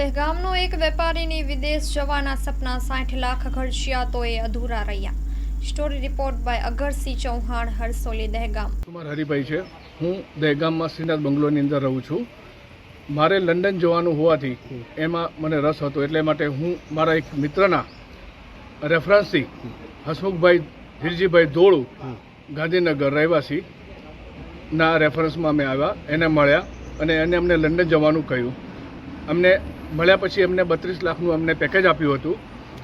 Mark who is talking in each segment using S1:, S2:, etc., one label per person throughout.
S1: દહેગામનો એક વેપારીની વિદેશ જવાના સપના સાઠ લાખ ખર્ચ્યા તો એ અધૂરા રહ્યા. Story report by Agarsinh Chauhan, Harsoli, Dehgam.
S2: Kumar Haribhai છે. હું દહેગામમાં શ્રીનાથ બંગલોની અંદર રહું છું. મારે લંડન જવાનું હોવાથી એમાં મને રસ હતો. એટલે માટે હું મારા એક મિત્રના રેફરન્સથી હસમુખભાઈ ધીરજીભાઈ ધોળુ ગાંધીનગર રહેવાસી ના રેફરન્સમાં અમે આવ્યા. એને મળ્યા અને એને અમને લંડન જવાનું કહ્યું. અમને મળ્યા પછી એમને બત્રીસ લાખનું અમને પેકેજ આપ્યું હતું.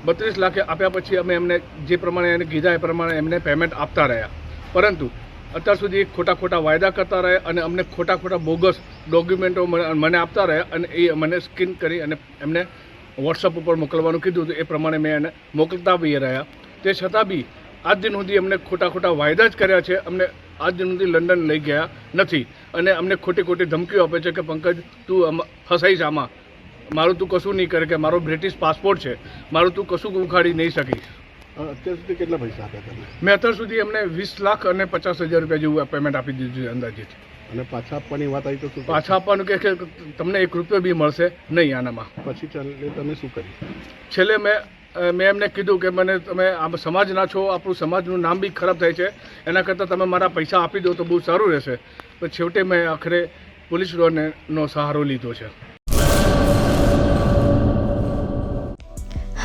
S2: બત્રીસ લાખે આપ્યા પછી અમે એમને જે પ્રમાણે એને કીધા એ પ્રમાણે એમને પેમેન્ટ આપતા રહ્યા. પરંતુ અત્યાર સુધી ખોટા ખોટા વાયદા કરતા રહ્યા અને અમને ખોટા ખોટા બોગસ ડોક્યુમેન્ટો મને આપતા રહ્યા અને એ મને સ્કીન કરી અને એમને વોટ્સઅપ ઉપર મોકલવાનું કીધું હતું. એ પ્રમાણે મેં એને મોકલતા બી રહ્યા. તે છતાં બી આજ દિન સુધી અમને ખોટા ખોટા વાયદા જ કર્યા છે. અમને આજ દિન સુધી લંડન લઈ ગયા નથી. અને અમને ખોટી ખોટી ધમકીઓ આપે છે કે, પંકજ, તું ફસાઈશ આમાં. મારું તું કશું નહીં કરે કે મારો બ્રિટિશ પાસપોર્ટ છે મારું તું કશું ઉખાડી નહીં શકીશ.
S3: અત્યાર સુધી કેટલા પૈસા આપ્યા તમે
S2: મેં અત્યાર સુધી એમને વીસ લાખ અને પચાસ હજાર રૂપિયા જેવું પેમેન્ટ આપી દીધું છે અંદાજિત
S3: અને પાછા આપવાની વાત આવી તો શું
S2: પાછા આપવાનું કે તમને એક રૂપિયો બી મળશે નહીં આનામાં.
S3: પછી ચાલે તમે શું કર્યું
S2: છેલ્લે મેં મેં એમને કીધું કે મને તમે આમ સમાજના છો આપણું સમાજનું નામ બી ખરાબ થાય છે એના કરતાં તમે મારા પૈસા આપી દો તો બહુ સારું રહેશે. પણ છેવટે મેં આખરે પોલીસ નો સહારો લીધો છે.